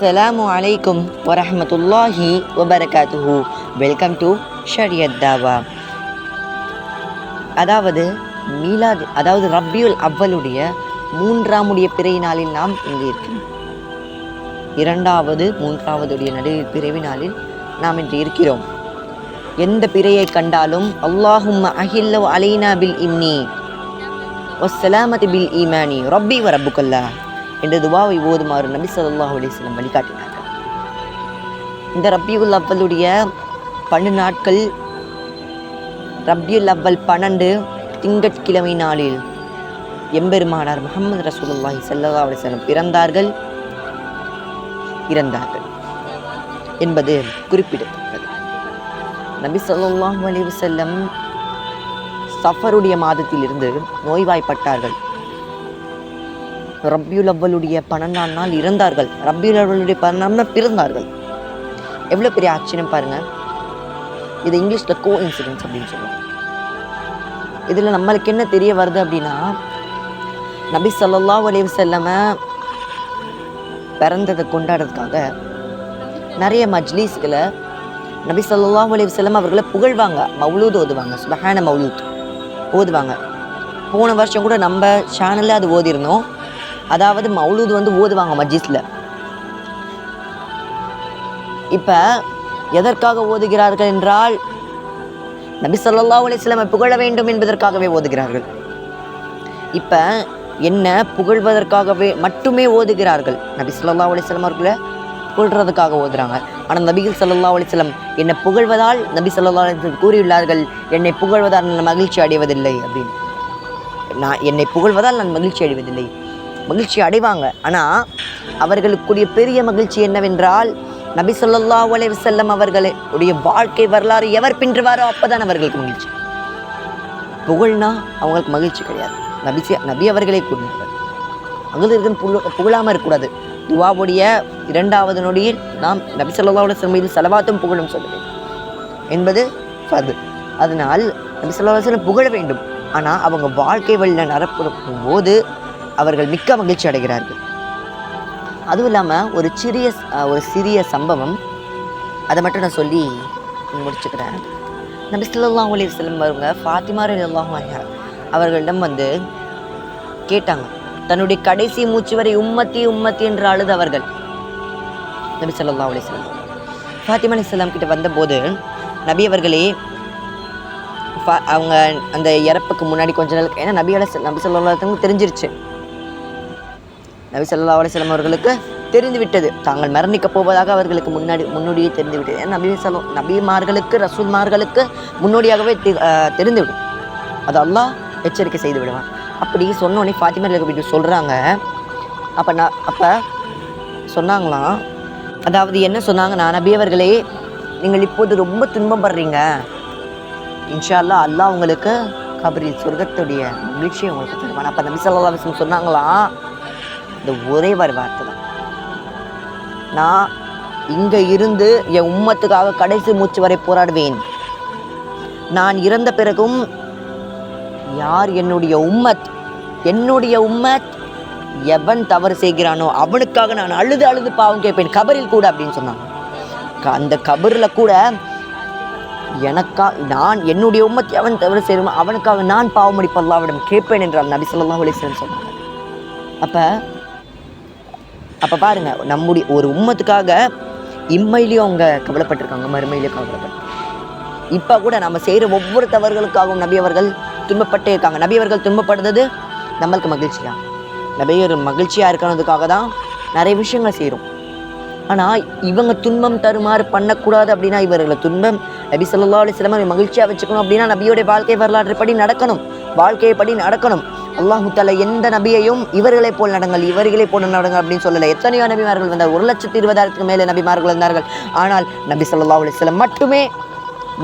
அஸ்ஸலாமு அலைக்கும் வரஹ்மத்துல்லாஹி வபரகாத்துஹு வெல்கம் டு ஷரியத் தாவா அதாவது மீலாது அதாவது ரப்பியுல் அவ்வளுடைய மூன்றாமுடைய பிறை நாளில் நாம் இங்கே இருக்கிறோம். இரண்டாவது மூன்றாவதுடைய நடுவில் பிறவி நாளில் நாம் இன்று இருக்கிறோம். எந்த பிறையை கண்டாலும் அல்லாஹும் அஹில்ல அலைனா பில் இம்னி வஸ்ஸலாமதி பில் ஈமானி ரப்பி வரப்புக்கல்லா என்ற துபாவை ஓதுமாறு நபி சல்லாஹ் அலிஸ்லம் வழிகாட்டினார்கள். இந்த ரப்பியுல் அவ்வளுடைய பன்னெண்டு நாட்கள் ரப்பியுல் அவ்வல் பன்னெண்டு திங்கட்கிழமை நாளில் எம்பெருமானார் முகமது ரசூலுல்லாஹி சல்லா அலிஸ்லம் பிறந்தார்கள் இறந்தார்கள் என்பது குறிப்பிடத்தக்கது. நபி சொல்லாஹ் அலி வஸல்லம் சஃபருடைய மாதத்திலிருந்து நோய்வாய்ப்பட்டார்கள். ரப்பியுல் அவ்வளுடைய பன்னெண்டாம் நாள் இறந்தார்கள். ரப்பியுல் அவ்வளுடைய பன்னெண்டாம் நாள் பிறந்தார்கள். எவ்வளோ பெரிய ஆச்சரியம் பாருங்கள் இது இங்கிலீஷில் கோ இன்சிடென்ஸ் அப்படின்னு சொல்லுவோம். இதில் நம்மளுக்கு என்ன தெரிய வருது அப்படின்னா நபி சொல்லல்லா அலைஹி வஸல்லம பிறந்ததை கொண்டாடுறதுக்காக நிறைய மஜ்லீஸ்களை நபி சொல்லல்லா அலைஹி செல்லம் அவர்களை புகழ்வாங்க. மௌலூத் ஓதுவாங்க. சுபஹான மௌலூத் ஓதுவாங்க. போன வருஷம் கூட நம்ம சேனலில் அது ஓதிருந்தோம் அதாவது மௌலூது வந்து ஓதுவாங்க மஜ்ஜிஸில் இப்போ எதற்காக ஓதுகிறார்கள் என்றால் நபி சொல்லா அலிஸ்லாமை புகழ வேண்டும் என்பதற்காகவே ஓதுகிறார்கள். இப்போ என்ன புகழ்வதற்காகவே மட்டுமே ஓதுகிறார்கள்? நபி சொல்லா அலிஸ்லாம் அவர்களை புகழ்றதுக்காக ஓதுறாங்க. ஆனால் நபிகள் சல்லா அலிஸ்லம் என்னை புகழ்வதால் நபி ஸல்லல்லாஹு அலிஸ்லம் கூறியுள்ளார்கள் என்னை புகழ்வதால் நான் மகிழ்ச்சி அடைவதில்லை அப்படின்னு. நான் என்னை புகழ்வதால் நான் மகிழ்ச்சி அடைவதில்லை. மகிழ்ச்சி அடைவாங்க. ஆனால் அவர்களுக்குரிய பெரிய மகிழ்ச்சி என்னவென்றால் நபி ஸல்லல்லாஹு அலைஹி அவர்களே அவர்களுடைய வாழ்க்கை வரலாறு எவர் பின்றுவாரோ அப்போதான் அவர்களுக்கு மகிழ்ச்சி. புகழ்னா அவங்களுக்கு மகிழ்ச்சி கிடையாது. நபி நபி அவர்களே கூறினார்கள். மகளிர்கள் புகழ புகழாமல் இருக்கக்கூடாது. துவாவுடைய இரண்டாவது நொடியில் நாம் நபி சொல்லா உலக மீது செலவாத்தும் புகழும் சொல்லுவேன். என்பது ஃபர்து. அதனால் நபி சொல்லா புகழ வேண்டும். ஆனால் அவங்க வாழ்க்கை வழியில் நடப்புறும் போது அவர்கள் மிக்க மகிழ்ச்சி அடைகிறார்கள். அதுவும் இல்லாமல் ஒரு சிறிய ஒரு சிறிய சம்பவம் அதை மட்டும் நான் சொல்லி முடிச்சுக்கிறேன். நபி ஸல்லல்லாஹு அலைஹி வஸல்லம் வருங்க ஃபாத்திமா ரலியல்லாஹு அவர்களிடம் வந்து கேட்டாங்க. தன்னுடைய கடைசி மூச்சு வரை உம்மத்தி உம்மத்தி என்று அழுதவர்கள் நபி ஸல்லல்லாஹு அலைஹி வஸல்லம். ஃபாத்திமா அலைஹிஸ்ஸலாம் கிட்ட வந்தபோது நபி அவர்களே அவங்க அந்த இறப்புக்கு முன்னாடி கொஞ்ச நாள் ஏன்னா நபி அலை நபி சொல்லத்துக்கு தெரிஞ்சிருச்சு. நபி ஸல்லல்லாஹு அலைஹி அவர்களுக்கு தெரிந்துவிட்டது. தாங்கள் மரணிக்கப் போவதாக அவர்களுக்கு முன்னாடி முன்னோடியே தெரிந்துவிட்டது. ஏன்னா நபி சொல்ல நபிமார்களுக்கு ரசூல்மார்களுக்கு முன்னோடியாகவே தெரிந்துவிடும். அது அல்லாஹ் எச்சரிக்கை செய்து விடுவான். அப்படி சொன்னோடனே ஃபாத்திமா வீட்டு சொல்கிறாங்க அப்போ நான் அப்போ சொன்னாங்களாம் அதாவது என்ன சொன்னாங்கன்னா நபி அவர்களே நீங்கள் இப்போது ரொம்ப துன்பப்படுறீங்க. இன்ஷா இன்ஷால்லா அல்லாஹ் உங்களுக்கு கபரில் சொர்க்கத்துடைய மகிழ்ச்சியை உங்களுக்கு தருவான். அப்போ நபி ஸல்லல்லாஹு சொன்னாங்களாம் இந்த ஒரே ஒரு வார்த்தை தான். நான் இங்கே இருந்து என் உம்மத்துக்காக கடைசி மூச்சு வரை போராடுவேன். நான் இறந்த பிறகும் யார் என்னுடைய உம்மத் என்னுடைய உம்மத் எவன் தவறு செய்கிறானோ அவனுக்காக நான் அழுது அழுது பாவம் கேட்பேன். கபரில் கூட அப்படின்னு சொன்னாங்க. க- அந்த கபரில் கூட எனக்கா நான் என்னுடைய உம்மத் எவன் தவறு செய்யணுமோ அவனுக்காக நான் பாவமடிப்பல்லாவிடம் கேட்பேன் என்றால் நபி சொல்லலாம் அலைஹி சொன்னாங்க. அப்போ அப்போ பாருங்கள் நம்முடைய ஒரு உம்மத்துக்காக இம்மையிலையும் அவங்க கவலைப்பட்டிருக்காங்க மறுமையிலையும் கவலைப்பட்டிருக்காங்க இப்போ கூட நம்ம செய்கிற ஒவ்வொரு தவறுகளுக்காகவும் நபி அவர்கள் துன்பப்பட்டே இருக்காங்க. நபி அவர்கள் துன்பப்படுறது நம்மளுக்கு மகிழ்ச்சி தான். நபியர் மகிழ்ச்சியாக இருக்கிறதுக்காக தான் நிறைய விஷயங்கள் செய்கிறோம் ஆனால் இவங்க துன்பம் தருமாறு பண்ணக்கூடாது அப்படின்னா இவர்களை துன்பம் நபி சொல்லா அலைஹி மகிழ்ச்சியாக வச்சுக்கணும் அப்படின்னா நபியோடைய வாழ்க்கை வரலாற்று படி நடக்கணும். வாழ்க்கையைப்படி நடக்கணும். அல்லாஹு எந்த நபியையும் இவர்களை போல் நடங்கள் இவர்களை போல் நடங்கள் அப்படின்னு சொல்லலை. எத்தனையோ நபிமார்கள் வந்தார் ஒரு லட்சத்தி இருபதாயிரத்துக்கு மேலே நபிமார்கள் வந்தார்கள். ஆனால் நபி சொல்லா அலைஹி சிலம் மட்டுமே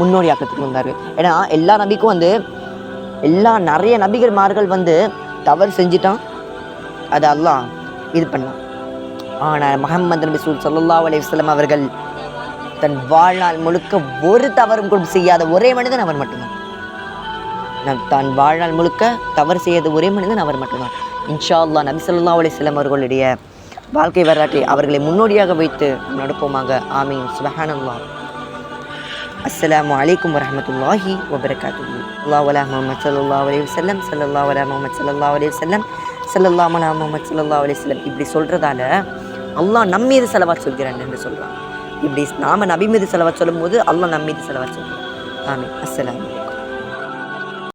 முன்னோடியாக்கத்துக்கு வந்தார்கள். ஏன்னா எல்லா நபிக்கும் வந்து எல்லா நிறைய நபிகர்மார்கள் வந்து தவறு செஞ்சிட்டான். அது அல்லாஹ் இது பண்ணான். ஆனால் முஹம்மது நபி சூல் ஸல்லல்லாஹு அலைஹி அவர்கள் தன் வாழ்நாள் முழுக்க ஒரு தவறும் கூட செய்யாத ஒரே மனிதன் அவர் மட்டும்தான். நம் தான் வாழ்நாள் முழுக்க தவறு செய்யாத ஒரே மனிதன் அவர் மட்டும்தான். இன்ஷா அல்லா நபி சொல்லா அவர்களுடைய வாழ்க்கை வரலாற்றை அவர்களை முன்னோடியாக வைத்து நடப்போமாக. ஆமீன். சுபஹானல்லா அஸ்லாம் வலைக்கம் வரமத்துல்லாஹி வபரகாத்து அல்லா வலா முகமது சல்லா அலி வல்லம் சல்லா வலா முகமது சல்லா அலி வல்லம் சல்லல்லா மலா முகமது சல்லா அலி வல்லம் இப்படி சொல்கிறதால அல்லாஹ் நம் மீது செலவாக சொல்கிறான் என்று சொல்கிறான் இப்படி நாம நபி மீது செலவாக சொல்லும்போது அல்லாஹ் நம் மீது செலவாக சொல்கிறான். ஆமீன். அஸ்லாம்